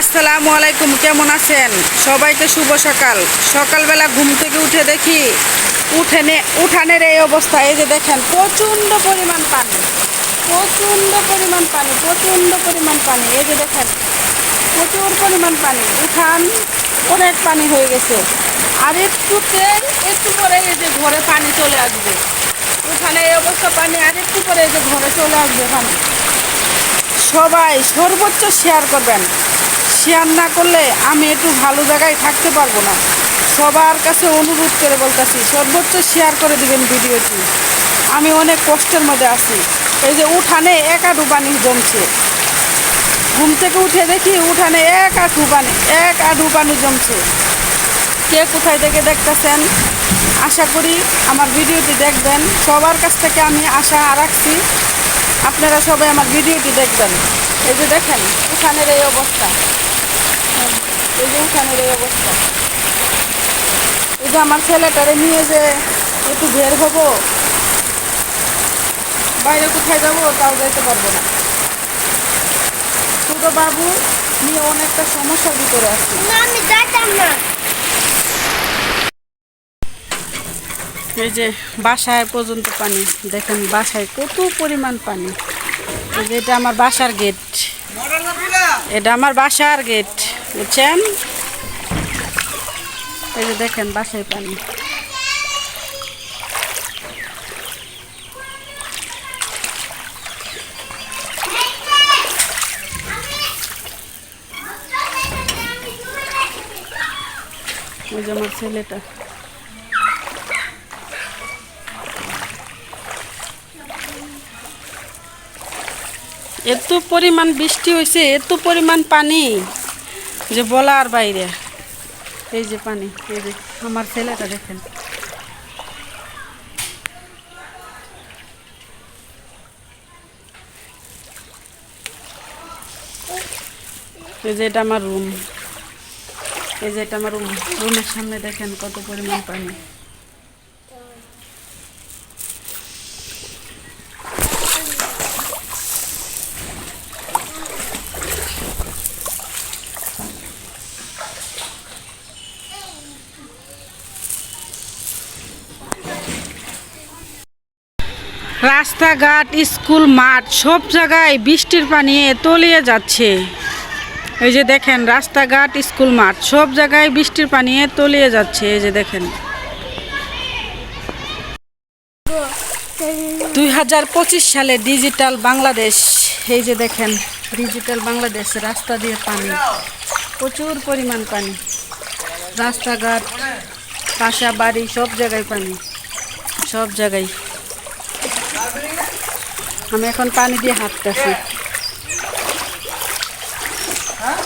আসসালামু আলাইকুম, কেমন আছেন? সবাইকে শুভ সকাল। সকালবেলা ঘুম থেকে উঠে দেখি উঠেনে, উঠানের এই অবস্থা। এই যে দেখেন, প্রচণ্ড পরিমাণ পানি। প্রচণ্ড পরিমাণ পানি, প্রচণ্ড পরিমাণ পানি। এই যে দেখেন, প্রচুর পরিমাণ পানি। উঠান অনেক পানি হয়ে গেছে। আর একটুতে একটু পরে এই যে ঘরে পানি চলে আসবে। উঠানে এই অবস্থা, পানি আর একটু পরে এই যে ঘরে চলে আসবে পানি। সবাই সর্বোচ্চ শেয়ার করবেন। শেয়ার না করলে আমি একটু ভালো জায়গায় থাকতে পারব না। সবার কাছে অনুরোধ করে বলতেছি, সর্বোচ্চ শেয়ার করে দিবেন ভিডিওটি। আমি অনেক কষ্টের মধ্যে আছি। এই যে উঠানে এক পানি জমছে। ঘুম থেকে উঠে দেখি উঠানে এক পানি এক পানি জমছে। কে কোথায় থেকে দেখতেছেন? আশা করি আমার ভিডিওটি দেখবেন। সবার কাছ থেকে আমি আশা রাখছি। আপনারা সবাই আমার ভিডিওটি দেখবেন। এই যে দেখেন, উঠানের এই অবস্থা। এই যে উঠানের এই অবস্থা এই যে আমার ছেলেটারে নিয়ে যে একটু বের হব। বাইরে কোথায় যাব তাও যেতে পারব না। ছোটো বাবু নিয়ে অনেকটা সমস্যার ভিতরে আছি। আমি যাইতাম না। এই যে বাসায় পর্যন্ত পানি দেখেন বাসায় কত পরিমাণ পানি। এই যে এটা আমার বাসার গেট এটা আমার বাসার গেট বুঝছেন? এই যে দেখেন বাসায় পানি। ওই যে আমার ছেলেটা। এত পরিমাণ বৃষ্টি হয়েছে এত পরিমাণ পানি। যে বলার বাইরে। এই যে পানি, এই যে আমার ছেলেটা দেখেন। এই যে এটা আমার রুম এই যে এটা আমার রুম রুমের সামনে দেখেন কত পরিমাণ পানি। রাস্তাঘাট, স্কুল, মাঠ, সব জায়গায় বৃষ্টির পানি তলিয়ে যাচ্ছে। এই যে দেখেন, রাস্তাঘাট, স্কুল, মাঠ, সব জায়গায় বৃষ্টির পানি তলিয়ে যাচ্ছে। এই যে দেখেন। দুই হাজার পঁচিশ সালে ডিজিটাল বাংলাদেশ, এই যে দেখেন, ডিজিটাল বাংলাদেশ, রাস্তা দিয়ে পানি, প্রচুর পরিমাণ পানি। রাস্তাঘাট বাসা বাড়ি সব জায়গায় পানি, সব জায়গায়। আমি এখন পানি দিয়ে হাঁটতেছি। হ্যাঁ?